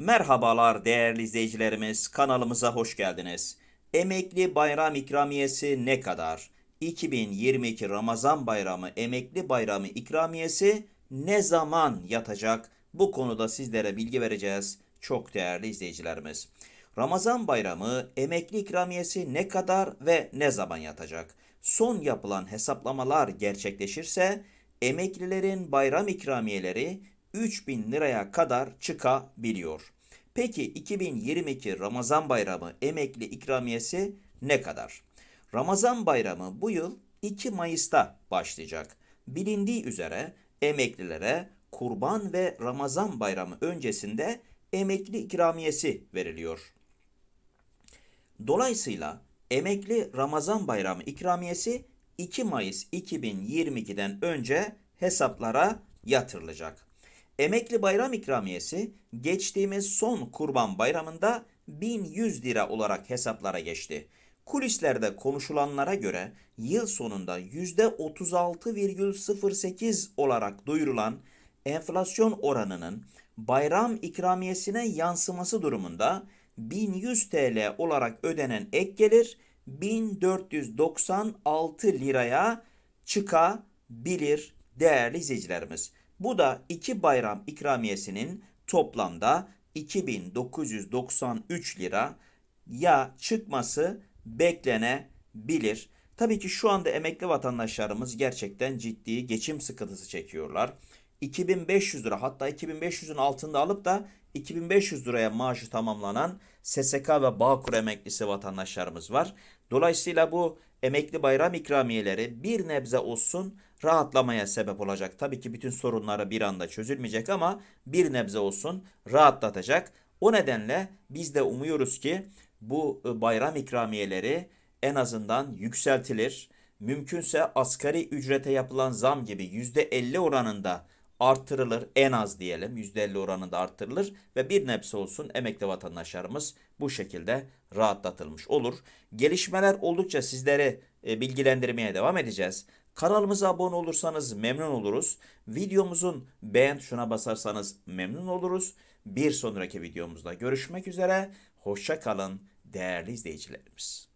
Merhabalar değerli izleyicilerimiz, kanalımıza hoş geldiniz. Emekli bayram ikramiyesi ne kadar? 2022 Ramazan bayramı emekli bayramı ikramiyesi ne zaman yatacak? Bu konuda sizlere bilgi vereceğiz çok değerli izleyicilerimiz. Ramazan bayramı emekli ikramiyesi ne kadar ve ne zaman yatacak? Son yapılan hesaplamalar gerçekleşirse emeklilerin bayram ikramiyeleri 3000 liraya kadar çıkabiliyor. Peki 2022 Ramazan Bayramı emekli ikramiyesi ne kadar? Ramazan Bayramı bu yıl 2 Mayıs'ta başlayacak. Bilindiği üzere emeklilere Kurban ve Ramazan Bayramı öncesinde emekli ikramiyesi veriliyor. Dolayısıyla emekli Ramazan Bayramı ikramiyesi 2 Mayıs 2022'den önce hesaplara yatırılacak. Emekli bayram ikramiyesi geçtiğimiz son Kurban Bayramı'nda 1100 lira olarak hesaplara geçti. Kulislerde konuşulanlara göre yıl sonunda %36,08 olarak duyurulan enflasyon oranının bayram ikramiyesine yansıması durumunda 1100 TL olarak ödenen ek gelir 1496 liraya çıkabilir değerli izleyicilerimiz. Bu da iki bayram ikramiyesinin toplamda 2993 lira ya çıkması beklenebilir. Tabii ki şu anda emekli vatandaşlarımız gerçekten ciddi geçim sıkıntısı çekiyorlar. 2500 lira hatta 2500'ün altında alıp da 2500 liraya maaşı tamamlanan SSK ve Bağkur emeklisi vatandaşlarımız var. Dolayısıyla bu emekli bayram ikramiyeleri bir nebze olsun rahatlamaya sebep olacak. Tabii ki bütün sorunları bir anda çözülmeyecek ama bir nebze olsun rahatlatacak. O nedenle biz de umuyoruz ki bu e, bayram ikramiyeleri en azından yükseltilir. Mümkünse asgari ücrete yapılan zam gibi %50 oranında artırılır en az diyelim %50 oranında artırılır ve bir nebze olsun emekli vatandaşlarımız bu şekilde rahatlatılmış olur. Gelişmeler oldukça sizlere bilgilendirmeye devam edeceğiz. Kanalımıza abone olursanız memnun oluruz. Videomuzun beğen tuşuna basarsanız memnun oluruz. Bir sonraki videomuzda görüşmek üzere. Hoşça kalın değerli izleyicilerimiz.